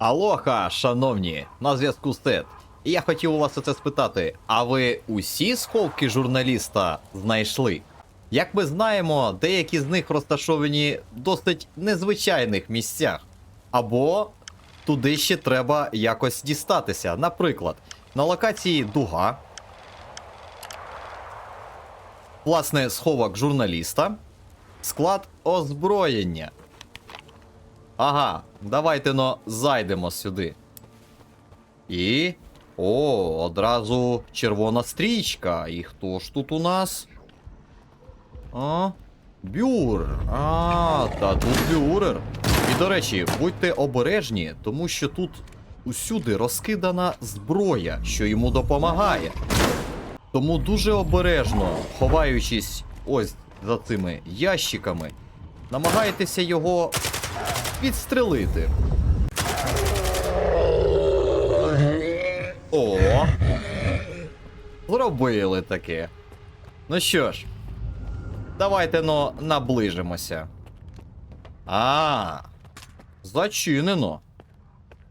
Алоха, шановні, на зв'язку Сет. І я хотів у вас оце спитати: а ви усі сховки журналіста знайшли? Як ми знаємо, деякі з них розташовані в досить незвичайних місцях. Або туди ще треба якось дістатися. Наприклад, на локації Дуга. Власне, сховок журналіста. Склад озброєння. Ага, давайте но зайдемо сюди. І. О, одразу червона стрічка. І хто ж тут у нас? А? Бюр. А, та тут бюрер. І до речі, будьте обережні, тому що тут усюди розкидана зброя, що йому допомагає. Тому дуже обережно, ховаючись ось за цими ящиками, намагайтеся його підстрелити. О! Зробили таке. Ну що ж, давайте но наближимося. А, зачинено.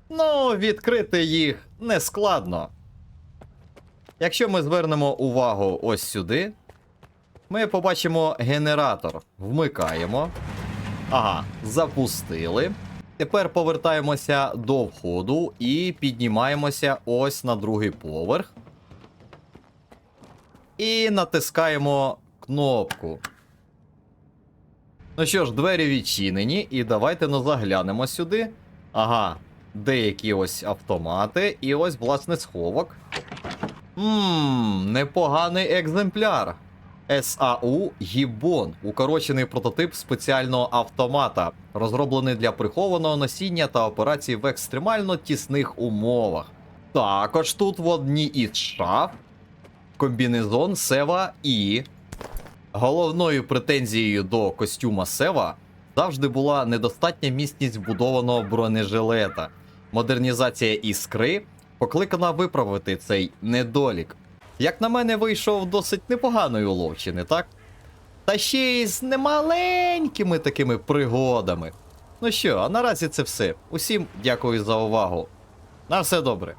Ну, відкрити їх не складно. Якщо ми звернемо увагу ось сюди, ми побачимо генератор. Вмикаємо. Ага, запустили. Тепер повертаємося до входу і піднімаємося ось на другий поверх. І натискаємо кнопку. Ну що ж, двері відчинені, і давайте ну заглянемо сюди. Ага, деякі ось автомати, і ось власне сховок. Ммм, непоганий екземпляр. САУ Гібон, укорочений прототип спеціального автомата, розроблений для прихованого носіння та операцій в екстремально тісних умовах. Також тут в одній із шаф комбінезон Сева І. Головною претензією до костюма Сева завжди була недостатня міцність вбудованого бронежилета. Модернізація іскри покликана виправити цей недолік. Як на мене, вийшов досить непоганої уловчини, так? Та ще й з немаленькими такими пригодами. Ну що, а наразі це все. Усім дякую за увагу. На все добре.